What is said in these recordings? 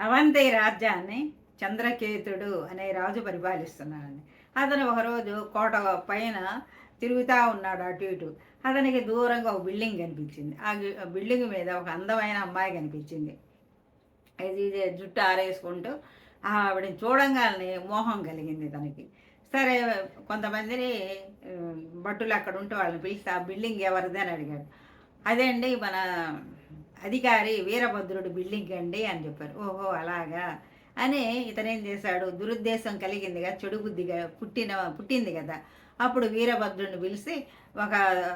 అవంతి రాజ్యాన్ని చంద్రకేతుడు అనే రాజు పరిపాలిస్తున్నాడని అతను ఒకరోజు కోట పైన తిరుగుతూ ఉన్నాడు అటు ఇటు. అతనికి దూరంగా ఒక బిల్డింగ్ కనిపించింది. ఆ బిల్డింగ్ మీద ఒక అందమైన అమ్మాయి కనిపించింది. ఇది ఇది జుట్టు ఆరేసుకుంటూ ఆవిడని చూడంగానే మోహం కలిగింది తనకి. సరే కొంతమందిని ఆ, భట్టులు అక్కడ ఉంటే వాళ్ళని పిలిస్తే ఆ బిల్డింగ్ ఎవరిది అని అడిగాడు. అదే అండి మన అధికారి వీరభద్రుడు బిల్డింగ్ అండి అని చెప్పారు. ఓహో అలాగా? అని ఇతనేం చేశాడు? దురుద్దేశం కలిగిందిగా చెడు బుద్ధిగా పుట్టిన పుట్టింది కదా? అప్పుడు వీరభద్రుడిని పిలిచి ఒక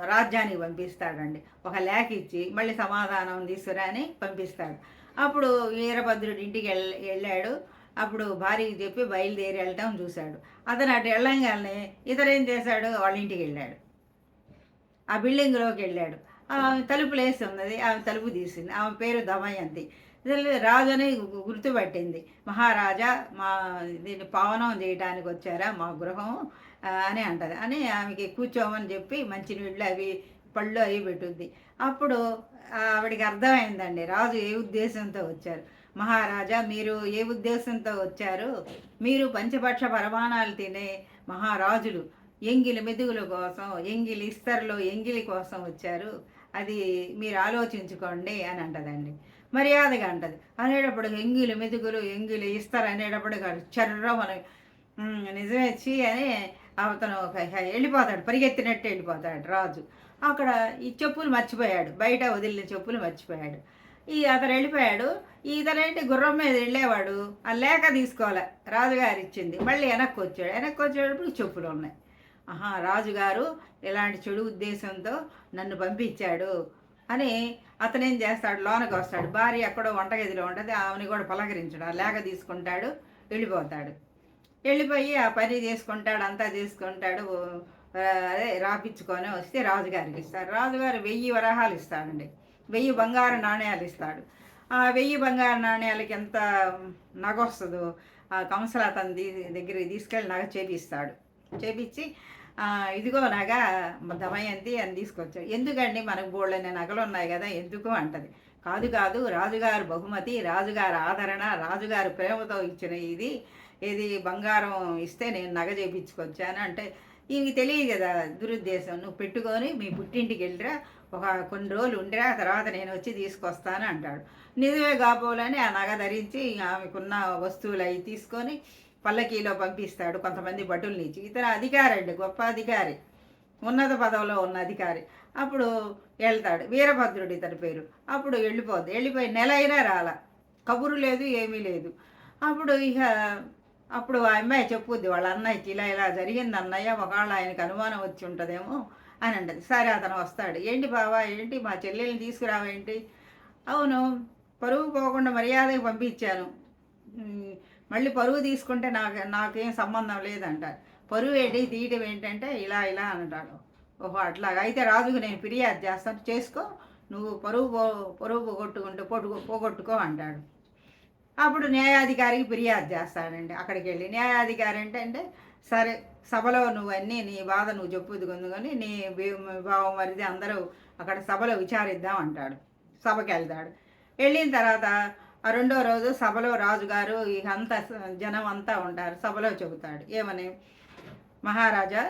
రాజ్యానికి పంపిస్తాడండి. ఒక లేఖ ఇచ్చి మళ్ళీ సమాధానం తీసుకురా అని పంపిస్తాడు. అప్పుడు వీరభద్రుడి ఇంటికి వెళ్ళ వెళ్ళాడు. అప్పుడు భార్యకి చెప్పి బయలుదేరి వెళ్ళటం చూశాడు. అతను అటు వెళ్ళంగానే ఇతరేం చేశాడు? వాళ్ళ ఇంటికి వెళ్ళాడు. ఆ బిల్డింగ్లోకి వెళ్ళాడు. ఆమె తలుపులు ఉన్నది ఆమె తలుపు తీసింది ఆమె పేరు దమయంతి. రాజుని రాజు అని గుర్తుపట్టింది. మహారాజా మా దీన్ని పావనం చేయడానికి వచ్చారా? మా గృహం అని అంటది. అని ఆమెకి కూర్చోమని చెప్పి మంచినీళ్ళు అవి పళ్ళు అవి పెట్టుద్ది. అప్పుడు ఆవిడికి అర్థమైందండి రాజు ఏ ఉద్దేశంతో వచ్చారు? మహారాజా మీరు ఏ ఉద్దేశంతో వచ్చారు? మీరు పంచపక్ష పరమాణాలు తినే మహారాజులు. ఎంగిలి మెతుకుల కోసం ఎంగిలి ఇస్తరులో ఎంగిలి కోసం వచ్చారు. అది మీరు ఆలోచించుకోండి అని అంటదండి. మర్యాదగా అంటది. అనేటప్పుడు ఎంగిలి మెతుకులు ఎంగిలి ఇస్తారు అనేటప్పుడు చర్రమని నిజమే చీ అని అతను ఒక వెళ్ళిపోతాడు. పరిగెత్తినట్టు వెళ్ళిపోతాడు రాజు. అక్కడ ఈ చెప్పులు మర్చిపోయాడు. బయట వదిలిన చెప్పులు మర్చిపోయాడు. ఈ అతను వెళ్ళిపోయాడు. ఇతనేంటి గుర్రం మీద వెళ్ళేవాడు. ఆ లేఖ తీసుకోవాలి రాజుగారు ఇచ్చింది. మళ్ళీ వెనక్కి వచ్చాడు. వెనక్కి వచ్చేటప్పుడు చెప్పులు ఉన్నాయి. ఆహా రాజుగారు ఇలాంటి చెడు ఉద్దేశంతో నన్ను పంపించాడు అని అతనేం చేస్తాడు? లోనకి వస్తాడు. భార్య ఎక్కడో వంటగదిలో ఉంటుంది ఆమెని కూడా పలకరించడు. ఆ తీసుకుంటాడు వెళ్ళిపోతాడు. వెళ్ళిపోయి ఆ పని చేసుకుంటాడు అంతా చేసుకుంటాడు అదే రాపించుకొని వస్తే రాజుగారికి ఇస్తారు రాజుగారు వెయ్యి వరహాలు ఇస్తాడండి. వెయ్యి బంగారు నాణ్యాలు ఇస్తాడు. ఆ వెయ్యి బంగారు నాణ్యాలకి ఎంత నగ వస్తుందో ఆ కంసల అతని దీ- దగ్గరికి తీసుకెళ్ళి నగ చేపిస్తాడు చేపించి ఇదిగో నగ దమయంతి అని తీసుకొచ్చాడు ఎందుకండి మనకు బోళ్ళని నగలు ఉన్నాయి కదా ఎందుకు అంటది. కాదు కాదు రాజుగారు బహుమతి రాజుగారు ఆదరణ రాజుగారు ప్రేమతో ఇచ్చిన ఇది ఇది బంగారం ఇస్తే నేను నగ చేపించుకొచ్చాను అంటే ఇవి తెలియదు కదా దురుద్దేశం. నువ్వు పెట్టుకొని మీ పుట్టింటికి వెళ్ళిరా ఒక కొన్ని రోజులు ఉండిరా తర్వాత నేను వచ్చి తీసుకొస్తాను అంటాడు. నిజమే కాబోలని ఆ నగ ధరించి ఆమెకున్న వస్తువులు అవి తీసుకొని పల్లకీలో పంపిస్తాడు కొంతమంది భటుల్ని ఇచ్చి. ఇతర అధికారి అండి గొప్ప అధికారి. ఉన్నత పదవిలో ఉన్న అధికారి. అప్పుడు వెళ్తాడు. వీరభద్రుడు ఇతని పేరు. అప్పుడు వెళ్ళిపోద్ది. వెళ్ళిపోయి నెల అయినా రాల. కబురు లేదు ఏమీ లేదు. అప్పుడు ఇక అప్పుడు ఆ అమ్మాయి చెప్పుద్ది వాళ్ళ అన్నయ్యకి ఇలా ఇలా జరిగింది అన్నయ్య ఒకవేళ ఆయనకు అనుమానం వచ్చి ఉంటుందేమో అని అంటది. సరే అతను వస్తాడు. ఏంటి బావా ఏంటి? మా చెల్లెల్ని తీసుకురావేంటి అవును పరువు పోకుండా మర్యాదకి పంపించాను. మళ్ళీ పరువు తీసుకుంటే నాకు నాకేం సంబంధం లేదంటారు. పరువు ఏంటి తీయటం ఏంటంటే ఇలా ఇలా అంటాడు. ఓహో అట్లాగా. అయితే రాజుకు నేను ఫిర్యాదు చేస్తాను. చేసుకో నువ్వు పరువు పో పరువు పోగొట్టుకుంటే పొట్టుకో పోగొట్టుకో అంటాడు. అప్పుడు న్యాయాధికారికి ఫిర్యాదు చేస్తాడండి. అక్కడికి వెళ్ళి న్యాయాధికారి అంటే అంటే సరే సభలో నువ్వన్నీ నీ బాధ నువ్వు చెప్పుది కొందుకొని నీ భావం మరిది అందరూ అక్కడ సభలో విచారిద్దాం అంటాడు. సభకి వెళ్తాడు వెళ్ళిన తర్వాత ఆ రెండో రోజు సభలో రాజుగారు ఇక అంతా జనం అంతా ఉంటారు. సభలో చెబుతాడు. ఏమని? మహారాజా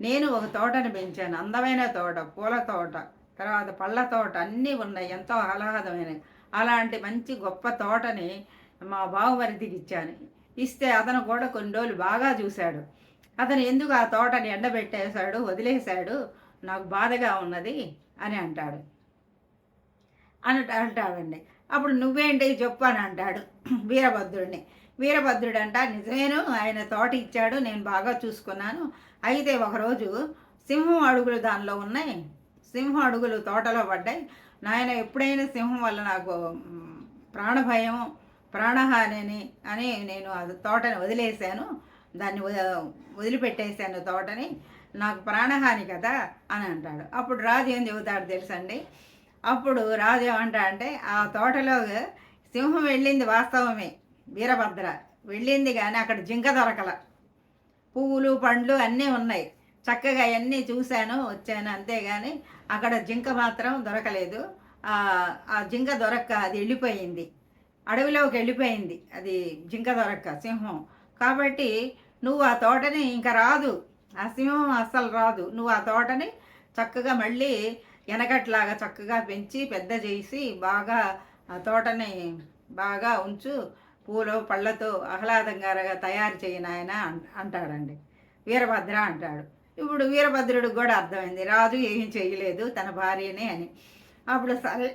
నేను ఒక తోటను పెంచాను. అందమైన తోట పూల తోట తర్వాత పళ్ళ తోట అన్నీ ఉన్నాయి. ఎంతో ఆహ్లాదమైనవి అలాంటి మంచి గొప్ప తోటని మా బావమరిదికి ఇచ్చాను ఇస్తే అతను కూడా కొన్ని రోజులు బాగా చూశాడు. అతను ఎందుకు ఆ తోటని ఎండబెట్టేశాడు వదిలేశాడు? నాకు బాధగా ఉన్నది అని అంటాడు. అని అంటాడండి. అప్పుడు నువ్వేంటి చెప్పు అని అంటాడు వీరభద్రుడిని వీరభద్రుడు అంట నిజమేను ఆయన తోట ఇచ్చాడు నేను బాగా చూసుకున్నాను. అయితే ఒకరోజు సింహం అడుగులు దానిలో ఉన్నాయి. సింహం అడుగులు తోటలో పడ్డాయి. నాయన ఎప్పుడైనా సింహం వల్ల నాకు ప్రాణభయం ప్రాణహాని అని అని నేను ఆ తోటని వదిలేశాను. దాన్ని వ- వదిలిపెట్టేశాను తోటని. నాకు ప్రాణహాని కదా అని అంటాడు. అప్పుడు రాజు ఏం చెబుతాడు తెలుసండి? అప్పుడు రాజు ఏమంటా అంటే ఆ తోటలో సింహం వెళ్ళింది వాస్తవమే వీరభద్ర. వెళ్ళింది కానీ అక్కడ జింక దొరకల. పువ్వులు పండ్లు అన్నీ ఉన్నాయి. చక్కగా అవన్నీ చూశాను వచ్చాను అంతేగాని అక్కడ జింక మాత్రం దొరకలేదు. ఆ ఆ జింక దొరక్క అది వెళ్ళిపోయింది. అడవిలోకి వెళ్ళిపోయింది. అది జింక దొరక్క సింహం. కాబట్టి నువ్వు ఆ తోటని ఇంకా రాదు. ఆ సింహం అస్సలు రాదు. నువ్వు ఆ తోటని చక్కగా మళ్ళీ వెనకట్లాగా చక్కగా పెంచి పెద్ద చేసి బాగా ఆ తోటని బాగా ఉంచు పూలు పళ్ళతో ఆహ్లాదంగా తయారు చేయనాయన ఆయన అంటాడండి. వీరభద్ర అంటాడు. ఇప్పుడు వీరభద్రుడికి కూడా అర్థమైంది. రాజు ఏం చేయలేదు తన భార్యనే అని. అప్పుడు సరే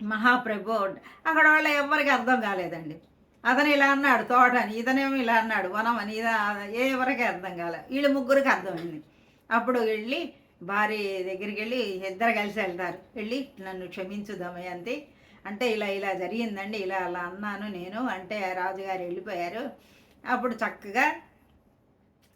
మహాప్రభు అక్కడ వాళ్ళ ఎవరికి అర్థం కాలేదండి. అతను ఇలా అన్నాడు తోట అని ఇతనేమో ఇలా అన్నాడు వనం అని ఇదా ఎవరికి అర్థం కాలే. వీళ్ళు ముగ్గురికి అర్థమైంది. అప్పుడు వెళ్ళి భార్య దగ్గరికి వెళ్ళి ఇద్దరు కలిసి వెళ్తారు. వెళ్ళి నన్ను క్షమించు దమయంతి అంటే ఇలా ఇలా జరిగిందండి. ఇలా అలా అన్నాను నేను. అంటే రాజుగారు వెళ్ళిపోయారు. అప్పుడు చక్కగా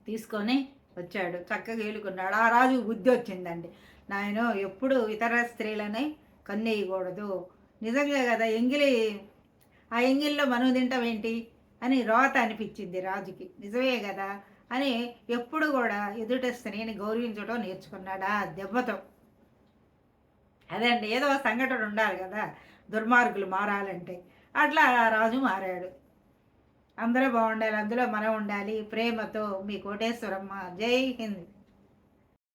తీసుకొని వచ్చాడు. చక్కగా ఏలుకున్నాడు. ఆ రాజు బుద్ధి వచ్చిందండి. నాయన ఎప్పుడు ఇతర స్త్రీలని కన్నేయకూడదు. నిజంగా కదా ఎంగిలి ఆ ఎంగిల్లో మనం తింటాం ఏంటి? అని రోత అనిపించింది రాజుకి. నిజమే కదా? అని ఎప్పుడు కూడా ఎదుట స్త్రీని గౌరవించడం నేర్చుకున్నాడా? దెబ్బతో. అదే అండి ఏదో సంఘటన ఉండాలి కదా దుర్మార్గులు మారాలంటే. అట్లా రాజు మారాడు. అందరూ బాగుండాలి అందులో మనం ఉండాలి ప్రేమతో మీ కోటేశ్వరమ్మ. జై హింద్.